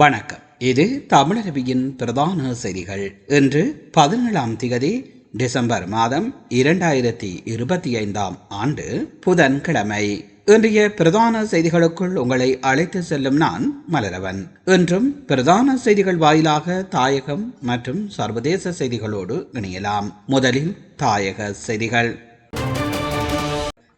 வணக்கம். இது தமிழரவியின் பிரதான செய்திகள். இன்று பதினேழாம் திகதி டிசம்பர் மாதம் இரண்டாயிரத்தி இருபத்தி ஐந்தாம் ஆண்டு புதன்கிழமை. இன்றைய பிரதான செய்திகளுக்குள் உங்களை அழைத்து செல்லும் நான் மலரவன். இன்றும் பிரதான செய்திகள் வாயிலாக தாயகம் மற்றும் சர்வதேச செய்திகளோடு இணையலாம். முதலில் தாயக செய்திகள்.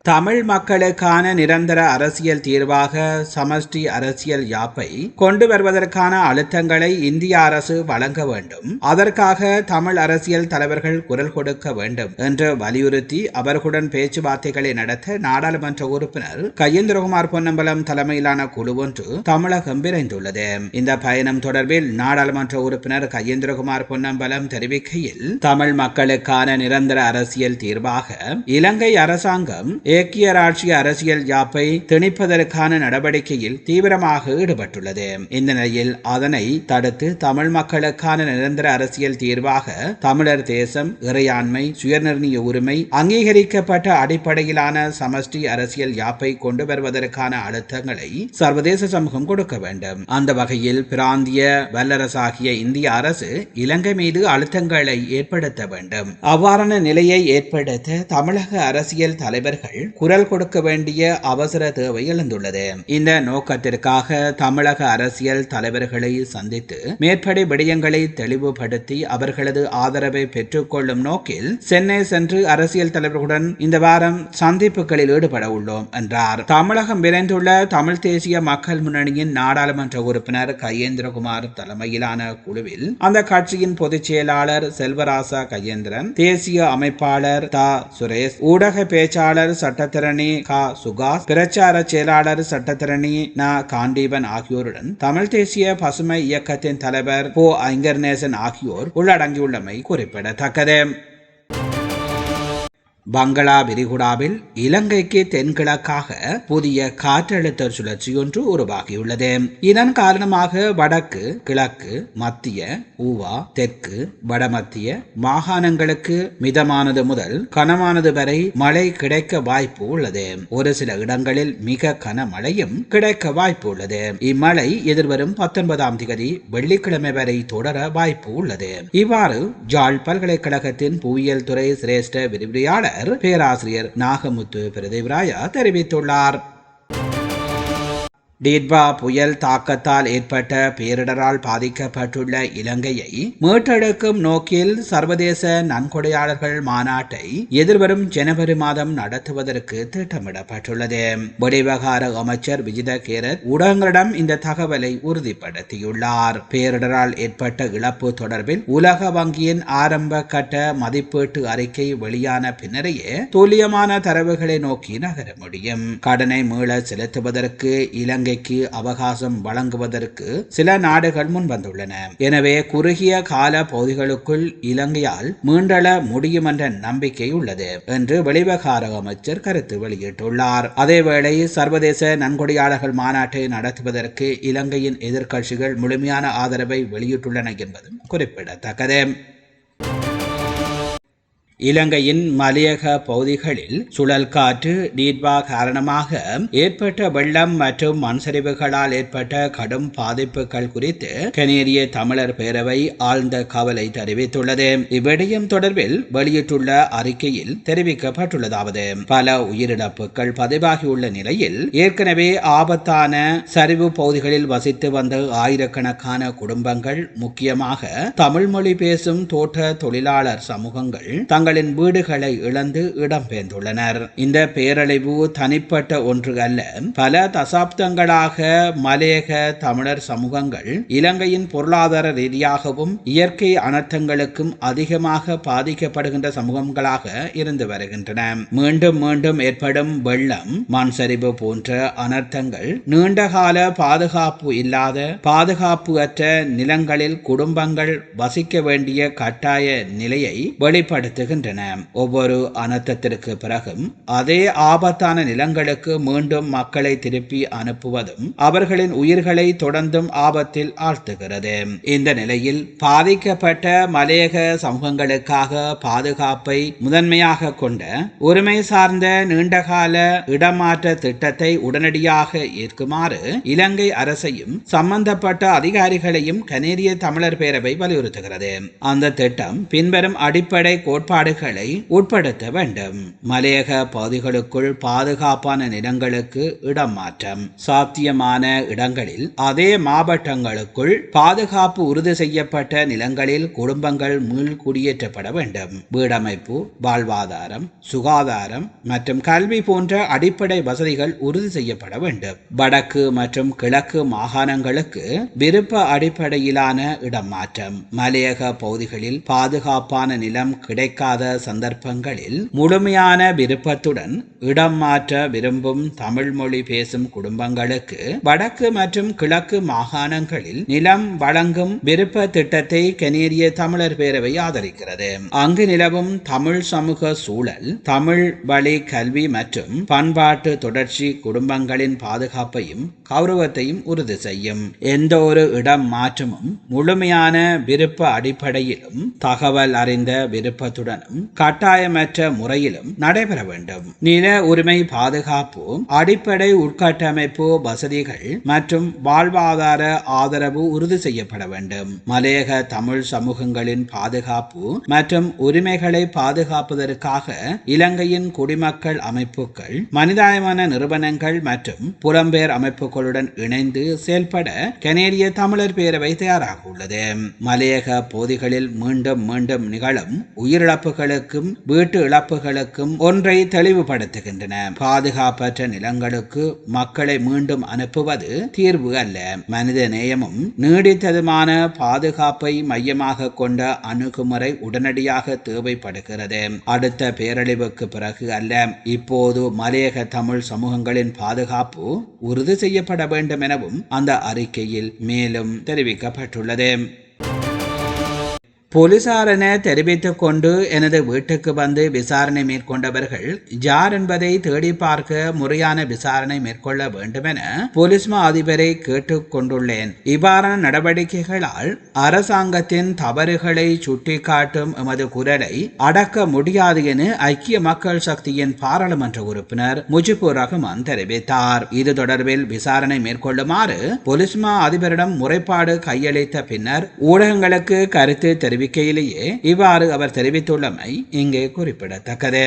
தமிழ் மக்களுக்கான நிரந்தர அரசியல் தீர்வாக சமஷ்டி அரசியல் யாப்பை கொண்டு வருவதற்கான அழுத்தங்களை இந்திய அரசு வழங்க வேண்டும். அதற்காக தமிழ் அரசியல் தலைவர்கள் குரல் கொடுக்க வேண்டும் என்று வலியுறுத்தி அவர்களுடன் பேச்சுவார்த்தைகளை நடத்த நாடாளுமன்ற உறுப்பினர் கையேந்திரகுமார் பொன்னம்பலம் தலைமையிலான குழு ஒன்று தமிழகம் விரைந்துள்ளது. இந்த பயணம் தொடர்பில் நாடாளுமன்ற உறுப்பினர் கையேந்திரகுமார் பொன்னம்பலம் தெரிவிக்கையில் தமிழ் மக்களுக்கான நிரந்தர அரசியல் தீர்வாக இலங்கை அரசாங்கம் ஏக்கியராட்சி அரசியல் யாப்பை திணிப்பதற்கான நடவடிக்கையில் தீவிரமாக ஈடுபட்டுள்ளது. இந்த நிலையில் அதனை தடுத்து தமிழ் மக்களுக்கான நிரந்தர அரசியல் தீர்வாக தமிழர் தேசம் இறையாண்மை சுயநிர்ணய உரிமை அங்கீகரிக்கப்பட்ட அடிப்படையிலான சமஷ்டி அரசியல் யாப்பை கொண்டு வருவதற்கான அழுத்தங்களை சர்வதேச சமூகம் கொடுக்க வேண்டும். அந்த வகையில் பிராந்திய வல்லரசாகிய இந்திய அரசு இலங்கை மீது அழுத்தங்களை ஏற்படுத்த வேண்டும். அவ்வாறான நிலையை ஏற்படுத்த தமிழக அரசியல் தலைவர்கள் குரல் கொடுக்க வேண்டிய அவசர தேவை எழுந்துள்ளது. இந்த நோக்கத்திற்காக தமிழக அரசியல் தலைவர்களை சந்தித்து மேற்படி விடயங்களை தெளிவுபடுத்தி அவர்களது ஆதரவை பெற்றுக்கொள்ளும் நோக்கில் சென்னை சென்று அரசியல் தலைவர்களுடன் இந்த வாரம் சந்திப்புகளில் ஈடுபட உள்ளோம் என்றார். தமிழகம் விரைந்துள்ள தமிழ் தேசிய மக்கள் முன்னணியின் நாடாளுமன்ற உறுப்பினர் கையேந்திரகுமார் தலைமையிலான குழுவில் அந்த கட்சியின் பொதுச் செயலாளர் செல்வராசா கையேந்திரன் தேசிய அமைப்பாளர் தா. சுரேஷ் ஊடக பேச்சாளர் சட்டத்திரணி கா. சுகாஸ் பிரச்சார செயலாளர் சட்டத்திரணி ந. காண்டீபன் ஆகியோருடன் தமிழ் தேசிய பசுமை இயக்கத்தின் தலைவர் போ. ஐங்கர்நேசன் ஆகியோர் உள்ளடங்கியுள்ளமை குறிப்பிடத்தக்கது. பங்களா விரிகுடாவில் இலங்கைக்கு தென்கிழக்காக புதிய காற்றழுத்த சுழற்சி ஒன்று உருவாகியுள்ளது. இதன் காரணமாக வடக்கு கிழக்கு மத்திய ஊவா தெற்கு வடமத்திய மாகாணங்களுக்கு மிதமானது முதல் கனமானது வரை மழை கிடைக்க வாய்ப்பு உள்ளது. ஒரு சில இடங்களில் மிக கனமழையும் கிடைக்க வாய்ப்பு உள்ளது. இம்மழை எதிர்வரும் பத்தொன்பதாம் தேதி வெள்ளிக்கிழமை வரை தொடர வாய்ப்பு உள்ளது. இவ்வாறு ஜாழ் பல்கலைக்கழகத்தின் புவியியல் துறை சிரேஷ்ட விரிவுரையாளர் பேராசிரியர் நாகமுத்து பிரதேவராயா தெரிவித்துள்ளார். டீட்பா புயல் தாக்கத்தால் ஏற்பட்ட பேரிடரால் பாதிக்கப்பட்டுள்ள இலங்கையை மீட்டெடுக்கும் நோக்கில் சர்வதேச நன்கொடையாளர்கள் மாநாட்டை எதிர்வரும் ஜனவரி மாதம் நடத்துவதற்கு திட்டமிடப்பட்டுள்ளது. வெளிவகார அமைச்சர் விஜித கேரத் ஊடகங்களிடம் இந்த தகவலை உறுதிப்படுத்தியுள்ளார். பேரிடரால் ஏற்பட்ட இழப்பு தொடர்பில் உலக வங்கியின் ஆரம்ப கட்ட மதிப்பீட்டு அறிக்கை வெளியான பின்னரையே துல்லியமான தரவுகளை நோக்கி நகர முடியும். கடனை மீள செலுத்துவதற்கு இலங்கை இலங்கைக்கு அவகாசம் வழங்குவதற்கு சில நாடுகள் முன்வந்துள்ளன எனவே குறுகிய கால பகுதிகளுக்குள் இலங்கையால் மீண்டள முடியும் என்ற நம்பிக்கை உள்ளது என்று வெளிவகார அமைச்சர் கருத்து வெளியிட்டுள்ளார். அதேவேளை சர்வதேச நன்கொடையாளர்கள் மாநாட்டை நடத்துவதற்கு இலங்கையின் எதிர்க்கட்சிகள் முழுமையான ஆதரவை வெளியிட்டுள்ளன என்பதும் குறிப்பிடத்தக்கது. இலங்கையின் மலையக பகுதிகளில் சுழல் காற்று நீர்வா காரணமாக ஏற்பட்ட வெள்ளம் மற்றும் மண் சரிவுகளால் ஏற்பட்ட கடும் பாதிப்புகள் குறித்து கனேரிய தமிழர் பேரவை ஆழ்ந்த கவலை தெரிவித்துள்ளது. இவ்விடயம் தொடர்பில் வெளியிட்டுள்ள அறிக்கையில் தெரிவிக்கப்பட்டுள்ளதாவது. பல உயிரிழப்புகள் பதிவாகியுள்ள நிலையில் ஏற்கனவே ஆபத்தான சரிவு பகுதிகளில் வசித்து வந்த ஆயிரக்கணக்கான குடும்பங்கள் முக்கியமாக தமிழ் மொழி பேசும் தோட்ட தொழிலாளர் சமூகங்கள் தங்கள் தங்களின் வீடுகளை இழந்து இடம்பெயர்ந்துள்ளனர் இந்த பேரழிவு தனிப்பட்ட ஒன்று அல்ல. பல தசாப்தங்களாக மலையக தமிழர் சமூகங்கள் இலங்கையின் பொருளாதார ரீதியாகவும் இயற்கை அனர்த்தங்களுக்கும் அதிகமாக பாதிக்கப்படுகின்ற சமூகங்களாக இருந்து வருகின்றன. மீண்டும் மீண்டும் ஏற்படும் வெள்ளம் மண் சரிவு போன்ற அனர்த்தங்கள் நீண்டகால பாதுகாப்பு இல்லாத பாதுகாப்பு அற்ற நிலங்களில் குடும்பங்கள் வசிக்க வேண்டிய கட்டாய நிலையை வெளிப்படுத்துகின்றன. வருகின்றன ஒவ்வொரு அனர்த்தத்திற்கு பிறகும் அதே ஆபத்தான நிலங்களுக்கு மீண்டும் மக்களை திருப்பி அனுப்புவதும் அவர்களின் உயிர்களை தொடர்ந்தும் ஆபத்தில் ஆழ்த்துகிறது. இந்த நிலையில் பாதிக்கப்பட்ட மலையக சமூகங்களுக்காக பாதுகாப்பை முதன்மையாக கொண்ட உரிமை சார்ந்த நீண்டகால இடமாற்ற திட்டத்தை உடனடியாக ஏற்குமாறு இலங்கை அரசையும் சம்பந்தப்பட்ட அதிகாரிகளையும் கனேடிய தமிழர் பேரவை வலியுறுத்துகிறது. அந்த திட்டம் பின்வரும் அடிப்படை கோட்பாடு கோட்பாடுகளை உட்படுத்த வேண்டும். மலையக பகுதிகளுக்குள் பாதுகாப்பான நிலங்களுக்கு இடம் மாற்றம் சாத்தியமான இடங்களில் அதே மாவட்டங்களுக்குள் பாதுகாப்பு உறுதி செய்யப்பட்ட நிலங்களில் குடும்பங்கள் மீள் குடியேற்றப்பட வேண்டும். வீடமைப்பு வாழ்வாதாரம் சுகாதாரம் மற்றும் கல்வி போன்ற அடிப்படை வசதிகள் உறுதி செய்யப்பட வேண்டும். வடக்கு மற்றும் கிழக்கு மாகாணங்களுக்கு விருப்ப அடிப்படையிலான இடம் மாற்றம் மலையக பகுதிகளில் பாதுகாப்பான நிலம் கிடைக்காத சந்தர்ப்பங்களில் முழுமையான விருப்பத்துடன் இடம் மாற்ற விரும்பும் தமிழ் மொழி பேசும் குடும்பங்களுக்கு வடக்கு மற்றும் கிழக்கு மாகாணங்களில் நிலம் வழங்கும் விருப்ப திட்டத்தை கனேடிய தமிழர் பேரவை ஆதரிக்கிறது. அங்கு நிலவும் தமிழ் சமூக சூழல் தமிழ் வழி கல்வி மற்றும் பண்பாட்டு தொடர்ச்சி குடும்பங்களின் பாதுகாப்பையும் கௌரவத்தையும் உறுதி செய்யும். எந்த ஒரு இடம் மாற்றமும் முழுமையான விருப்ப அடிப்படையிலும் தகவல் அறிந்த விருப்பத்துடன் விருப்பத்துடனும் கட்டாயமற்ற முறையிலும் நடைபெற வேண்டும். நில உரிமை பாதுகாப்பு அடிப்படை உட்கட்டமைப்பு வசதிகள் மற்றும் வாழ்வாதார ஆதரவு உறுதி செய்யப்பட வேண்டும். மலையக தமிழ் சமூகங்களின் பாதுகாப்பு மற்றும் உரிமைகளை பாதுகாப்பதற்காக இலங்கையின் குடிமக்கள் அமைப்புகள் மனிதாயமான நிறுவனங்கள் மற்றும் புலம்பெயர் அமைப்புகளுடன் இணைந்து செயல்பட கனேடிய தமிழர் பேரவை தயாராக உள்ளது. மலையக பகுதிகளில் மீண்டும் மீண்டும் நிகழும் உயிரிழப்பு இழப்புகளுக்கும் வீட்டு இழப்புகளுக்கும் ஒன்றை தெளிவுபடுத்துகின்றன. பாதுகாப்பற்ற நிலங்களுக்கு மக்களை மீண்டும் அனுப்புவது தீர்வு அல்ல. மனித நேயமும் நீடித்ததுமான பாதுகாப்பை மையமாக கொண்ட அணுகுமுறை உடனடியாக தேவைப்படுகிறது. அடுத்த பேரழிவுக்கு பிறகு அல்ல. இப்போது மலையக தமிழ் சமூகங்களின் பாதுகாப்பு உறுதி செய்யப்பட வேண்டும் எனவும் அந்த அறிக்கையில் மேலும் தெரிவிக்கப்பட்டுள்ளது. போலீசார் என தெரிவித்துக் கொண்டு எனது வீட்டுக்கு வந்து விசாரணை மேற்கொண்டவர்கள் யார் என்பதை தேடி பார்க்க முறையான விசாரணை மேற்கொள்ள வேண்டும் என போலீஸ் மா அதிபரை கேட்டுக் கொண்டுள்ளேன். இவ்வாறான நடவடிக்கைகளால் அரசாங்கத்தின் தவறுகளை சுட்டிக்காட்டும் எமது குரலை அடக்க முடியாது என ஐக்கிய மக்கள் சக்தியின் பாராளுமன்ற உறுப்பினர் முஜிபுர் ரஹ்மான் தெரிவித்தார். இது தொடர்பில் விசாரணை மேற்கொள்ளுமாறு போலீஸ் மா அதிபரிடம் முறைப்பாடு கையளித்த பின்னர் ஊடகங்களுக்கு கருத்து தெரிவித்தார் தெரிவிக்கையிலேயே இவ்வாறு அவர் தெரிவித்துள்ளமை இங்கே குறிப்பிடத்தக்கது.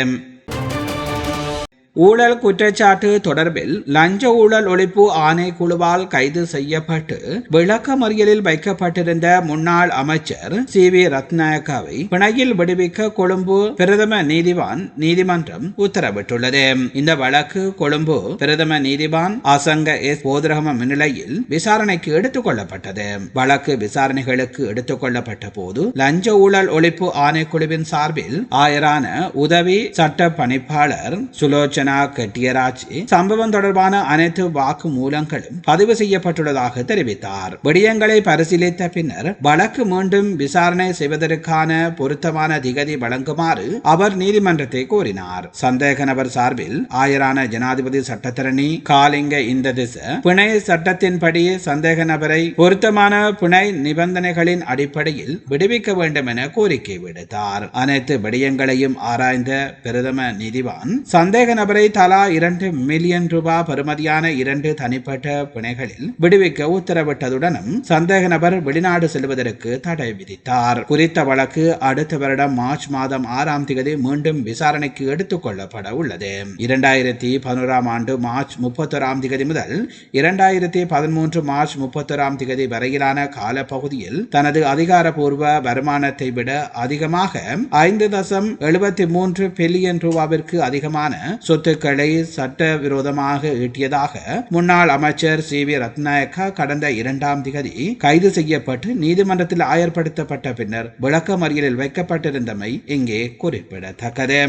ஊழல் குற்றச்சாட்டு தொடர்பில் லஞ்ச ஊழல் ஒழிப்பு ஆணைக்குழுவால் கைது செய்யப்பட்டு விளக்கமறியலில் வைக்கப்பட்டிருந்த முன்னாள் அமைச்சர் சி வி ரத்நாயக்காவை பிணையில் விடுவிக்க கொழும்பு பிரதம நீதிவான் நீதிமன்றம் உத்தரவிட்டுள்ளது. இந்த வழக்கு கொழும்பு பிரதம நீதிவான் அசங்க எஸ். போதரகம முன்னிலையில் விசாரணைக்கு எடுத்துக் கொள்ளப்பட்டது. வழக்கு விசாரணைகளுக்கு எடுத்துக் கொள்ளப்பட்ட போது லஞ்ச ஊழல் ஒழிப்பு ஆணைக்குழுவின் சார்பில் ஆயரான உதவி சட்ட பணிப்பாளர் சுலோச்சனா கெட்டியராஜ் சம்பவம் தொடர்பான அனைத்து வாக்கு மூலங்களும் பதிவு செய்யப்பட்டுள்ளதாக தெரிவித்தார். விடயங்களை பரிசீலித்த பின்னர் வழக்கு மீண்டும் விசாரணை செய்வதற்கான பொருத்தமான திகதி வழங்குமாறு அவர் நீதிமன்றத்தை கோரினார். சந்தேக நபர் சார்பில் ஆயரான ஜனாதிபதி சட்டத்தரணி காலிங்க இந்த திச பிணை சட்டத்தின்படி சந்தேக நபரை பொருத்தமான பிணை நிபந்தனைகளின் அடிப்படையில் விடுவிக்க வேண்டும் என கோரிக்கை விடுத்தார். அனைத்து விடயங்களையும் ஆராய்ந்த பிரதம நீதிவான் சந்தேக நபர் அவரை தலா இரண்டு மில்லியன் ரூபாய் பெறுமதியான இரண்டு தனிப்பட்ட பிணைகளில் விடுவிக்க உத்தரவிட்டதுடனும் சந்தேக நபர் வெளிநாடு செல்வதற்கு தடை விதித்தார். குறித்த வழக்கு அடுத்த வருடம் மார்ச் மாதம் ஆறாம் தேதி மீண்டும் விசாரணைக்கு எடுத்துக் கொள்ளப்பட உள்ளது. இரண்டாயிரத்தி பதினோராம் ஆண்டு மார்ச் முப்பத்தொராம் தேதி முதல் இரண்டாயிரத்தி பதிமூன்று மார்ச் முப்பத்தொராம் தேதி வரையிலான காலப்பகுதியில் தனது அதிகாரப்பூர்வ வருமானத்தை விட அதிகமாக ஐந்து தசம் எழுபத்தி மூன்று பில்லியன் ரூபாவிற்கு அதிகமான சொத்து சொத்துக்களை சட்டவிரோதமாக ஈட்டியதாக முன்னாள் அமைச்சர் சி வி ரத்நாயக்கா கடந்த இரண்டாம் திகதி கைது செய்யப்பட்டு நீதிமன்றத்தில் ஆயர்படுத்தப்பட்ட பின்னர் விளக்கமறியலில் வைக்கப்பட்டிருந்தமை இங்கே குறிப்பிடத்தக்கது.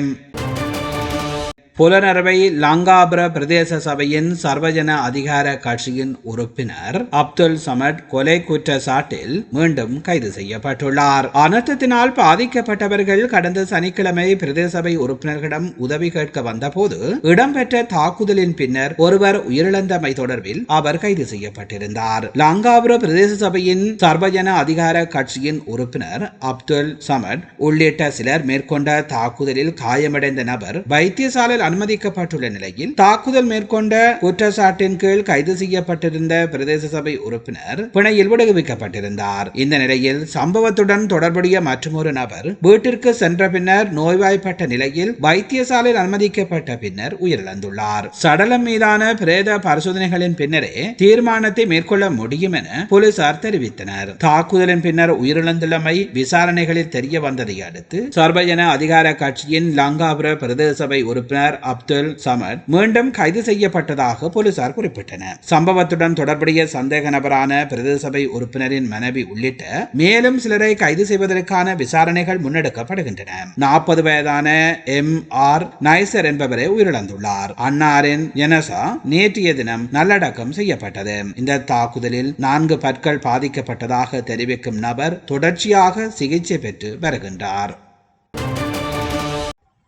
புலனறுவை லாங்காபுர பிரதேச சபையின் சர்வஜன அதிகார கட்சியின் உறுப்பினர் அப்துல் சமட் கொலை குற்றச்சாட்டில் மீண்டும் கைது செய்யப்பட்டுள்ளார். அனர்த்தத்தினால் பாதிக்கப்பட்டவர்கள் கடந்த சனிக்கிழமை பிரதேசபை உறுப்பினர்களிடம் உதவி கேட்க வந்தபோது இடம்பெற்ற தாக்குதலின் பின்னர் ஒருவர் உயிரிழந்தமை தொடர்பில் அவர் கைது செய்யப்பட்டிருந்தார். லாங்காபுர பிரதேச சபையின் சர்வஜன அதிகார கட்சியின் உறுப்பினர் அப்துல் சமட் உள்ளிட்ட சிலர் மேற்கொண்ட தாக்குதலில் காயமடைந்த நபர் வைத்தியசாலையில் அனுமதிக்கப்பட்டுள்ள நிலையில் தாக்குதல் மேற்கொண்ட குற்றச்சாட்டின் கீழ் கைது செய்யப்பட்டிருந்த பிரதேச சபை உறுப்பினர் பிணையில் விடுவிக்கப்பட்டிருந்தார். இந்த நிலையில் சம்பவத்துடன் தொடர்புடைய மற்றொரு நபர் வீட்டிற்கு சென்ற பின்னர் நோய்வாய்ப்பட்ட நிலையில் வைத்தியசாலையில் அனுமதிக்கப்பட்ட பின்னர் உயிரிழந்துள்ளார். சடலம் மீதான பிரேத பரிசோதனைகளின் பின்னரே தீர்மானத்தை மேற்கொள்ள முடியும் என போலீசார் தெரிவித்தனர். தாக்குதலின் பின்னர் உயிரிழந்துள்ளமை விசாரணைகளில் தெரிய வந்ததை அடுத்து சர்வஜன அதிகார கட்சியின் லங்காபுர பிரதேச சபை உறுப்பினர் அப்துல் சமத் மீண்டும் கைது செய்யப்பட்டதாக போலீசார் குறிப்பிட்டனர். சம்பவத்துடன் தொடர்புடைய சந்தேக நபரான பிரதேசபை உறுப்பினரின் மனைவி உள்ளிட்ட மேலும் சிலரை கைது செய்வதற்கான விசாரணைகள் முன்னெடுக்கப்படுகின்றன. நாற்பது வயதான எம் ஆர் நைசர் என்பவரை உயிரிழந்துள்ளார். அன்னாரின் எனசா நேற்றைய தினம் நல்லடக்கம் செய்யப்பட்டது. இந்த தாக்குதலில் நான்கு பற்கள் பாதிக்கப்பட்டதாக தெரிவிக்கும் நபர் தொடர்ச்சியாக சிகிச்சை பெற்று வருகின்றார்.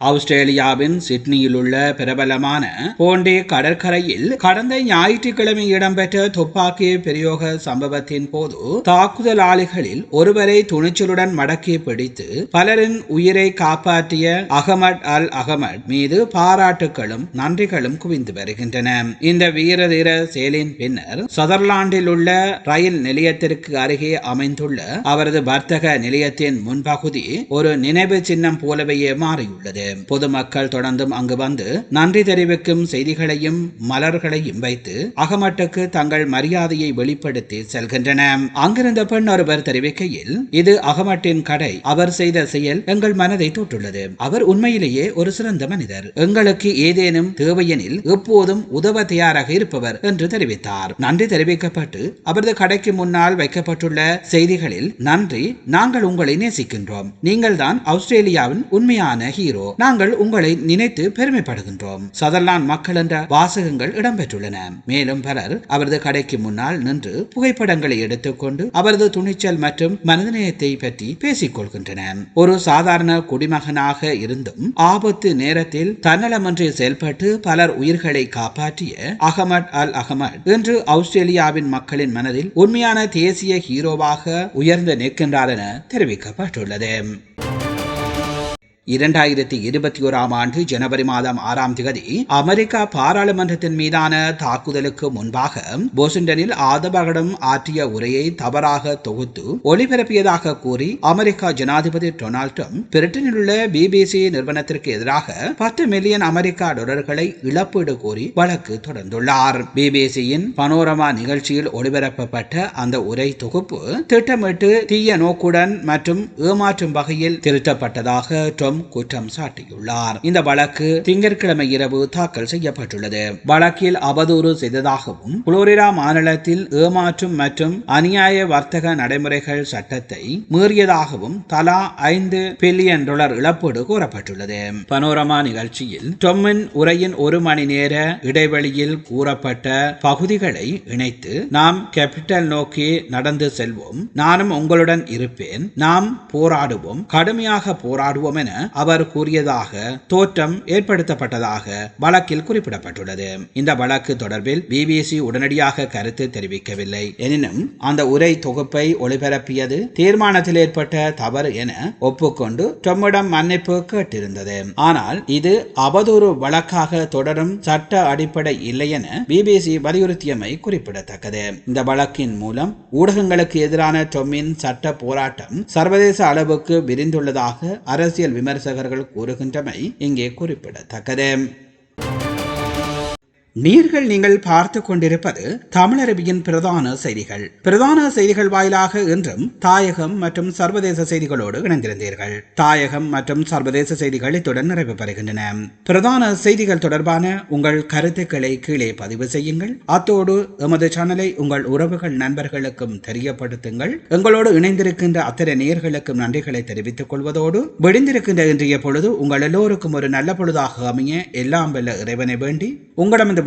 ஆஸ்திரேலியாவின் சிட்னியில் உள்ள பிரபலமான போண்டே கடற்கரையில் கடந்த ஞாயிற்றுக்கிழமை இடம்பெற்ற துப்பாக்கி பிரயோக சம்பவத்தின் போது தாக்குதலாளிகளில் ஒருவரை துணிச்சலுடன் மடக்கி பிடித்து பலரின் உயிரை காப்பாற்றிய அகமட் அல் அகமட் மீது பாராட்டுகளும் நன்றிகளும் குவிந்து வருகின்றன. இந்த வீர தீர செயலின் பின்னர் சதர்லாண்டில் உள்ள ரயில் நிலையத்திற்கு அருகே அமைந்துள்ள அவரது வர்த்தக நிலையத்தின் முன்பகுதி ஒரு நினைவு சின்னம் போலவே மாறியுள்ளது. பொதுமக்கள் தொடர்ந்தும் அங்கு வந்து நன்றி தெரிவிக்கும் செய்திகளையும் மலர்களையும் வைத்து அகமட்டுக்கு தங்கள் மரியாதையை வெளிப்படுத்தி செல்கின்றன அங்கிருந்த பெண் ஒருவர் தெரிவிக்கையில் இது அகமட்டின் கடை. அவர் செய்த செயல் எங்கள் மனதை தொட்டுள்ளது. அவர் உண்மையிலேயே ஒரு சிறந்த மனிதர். எங்களுக்கு ஏதேனும் தேவையெனில் எப்போதும் உதவ தயாராக இருப்பவர் என்று தெரிவித்தார். நன்றி தெரிவிக்கப்பட்டு அவரது கடைக்கு முன்னால் வைக்கப்பட்டுள்ள செய்திகளில் நன்றி நாங்கள் உங்களை நேசிக்கின்றோம். நீங்கள் தான் ஆஸ்திரேலியாவின் உண்மையான ஹீரோ. நாங்கள் உங்களை நினைத்து பெருமைப்படுகின்றோம். சதர்லாந்து மக்கள் என்ற வாசகங்கள் இடம்பெற்றுள்ளன. மேலும் பலர் அவரது கடைக்கு முன்னால் நின்று புகைப்படங்களை எடுத்துக்கொண்டு அவரது துணிச்சல் மற்றும் மனிதநேயத்தை பற்றி பேசிக் கொள்கின்றனர் ஒரு சாதாரண குடிமகனாக இருந்தும் ஆபத்து நேரத்தில் தன்னலமின்றி செயல்பட்டு பலர் உயிர்களை காப்பாற்றிய அகமட் அல் அகமட் இன்று ஆஸ்திரேலியாவின் மக்களின் மனதில் உண்மையான தேசிய ஹீரோவாக உயர்ந்து நிற்கின்றார் என தெரிவிக்கப்பட்டுள்ளது. இரண்டாயிரத்தி இருபத்தி ஓராம் ஆண்டு ஜனவரி மாதம் ஆறாம் தேதி அமெரிக்கா பாராளுமன்றத்தின் மீதான தாக்குதலுக்கு முன்பாக போசிண்டனில் ஆதபகடம் ஆற்றிய உரையை தவறாக தொகுத்து ஒளிபரப்பியதாக கூறி அமெரிக்கா ஜனாதிபதி டொனால்ட் ட்ரம்ப் பிரிட்டனில் உள்ள பிபிசி நிறுவனத்திற்கு எதிராக பத்து மில்லியன் அமெரிக்கா டாலர்களை இழப்பீடு கோரி வழக்கு தொடர்ந்துள்ளார். பிபிசியின் பனோரமா நிகழ்ச்சியில் ஒளிபரப்பப்பட்ட அந்த உரை தொகுப்பு திட்டமிட்டு தீய நோக்குடன் மற்றும் ஏமாற்றும் வகையில் திருத்தப்பட்டதாக ட்ரம்ப் குற்றம் சாட்டியுள்ளார். இந்த வழக்கு திங்கட்கிழமை இரவு தாக்கல் செய்யப்பட்டுள்ளது. வழக்கில் அவதூறு செய்ததாகவும் புளோரிடா மாநிலத்தில் ஏமாற்றும் மற்றும் அநியாய வர்த்தக நடைமுறைகள் சட்டத்தை மீறியதாகவும் தலா ஐந்து பில்லியன் டாலர் இழப்பீடு கூறப்பட்டுள்ளது. பனோரமா நிகழ்ச்சியில் டொம்மின் உரையின் ஒரு மணி நேர இடைவெளியில் கூறப்பட்ட பகுதிகளை இணைத்து நாம் கேபிட்டல் நோக்கி நடந்து செல்வோம். நானும் உங்களுடன் இருப்பேன். நாம் போராடுவோம். கடுமையாக போராடுவோம் என அவர் கூறியதாக தோற்றம் ஏற்படுத்தப்பட்டதாக வழக்கில் குறிப்பிடப்பட்டுள்ளது. இந்த வழக்கு தொடர்பில் பிபிசி உடனடியாக கருத்து தெரிவிக்கவில்லை. எனினும் அந்த உரை தொகுப்பை ஒளிபரப்பியது தீர்மானத்தில் ஏற்பட்ட தவறு என ஒப்புக்கொண்டு டொம்மிடம் மன்னிப்பு கேட்டிருந்தது. ஆனால் இது அவதூறு வழக்காக தொடரும் சட்ட அடிப்படை இல்லை என பிபிசி வலியுறுத்தியமை குறிப்பிடத்தக்கது. இந்த வழக்கின் மூலம் ஊடகங்களுக்கு எதிரான டொம்மின் சட்ட போராட்டம் சர்வதேச அளவுக்கு விரிந்துள்ளதாக அரசியல் விமர்சகர்கள் கூறுகின்றமை இங்கே குறிப்பிடத்தக்கது. நீர்கள் நீங்கள் பார்த்து கொண்டிருப்பது தமிழரபியின் பிரதான செய்திகள். பிரதான செய்திகள் வாயிலாக இன்றும் தாயகம் மற்றும் சர்வதேச செய்திகளோடு இணைந்திருந்தீர்கள். தாயகம் மற்றும் சர்வதேச செய்திகள் இத்துடன் நிறைவு பெறுகின்றன. பிரதான செய்திகள் தொடர்பான உங்கள் கருத்துக்களை கீழே பதிவு செய்யுங்கள். அத்தோடு எமது சேனலை உங்கள் உறவுகள் நண்பர்களுக்கும் தெரியப்படுத்துங்கள். எங்களோடு இணைந்திருக்கின்ற அத்தனை நேர்களுக்கும் நன்றிகளை தெரிவித்துக் கொள்வதோடு விடிந்திருக்கின்ற இன்றைய பொழுது உங்கள் எல்லோருக்கும் ஒரு நல்ல பொழுதாக அமைய எல்லாம் வெல்ல இறைவனை வேண்டி உங்களிடமிருந்து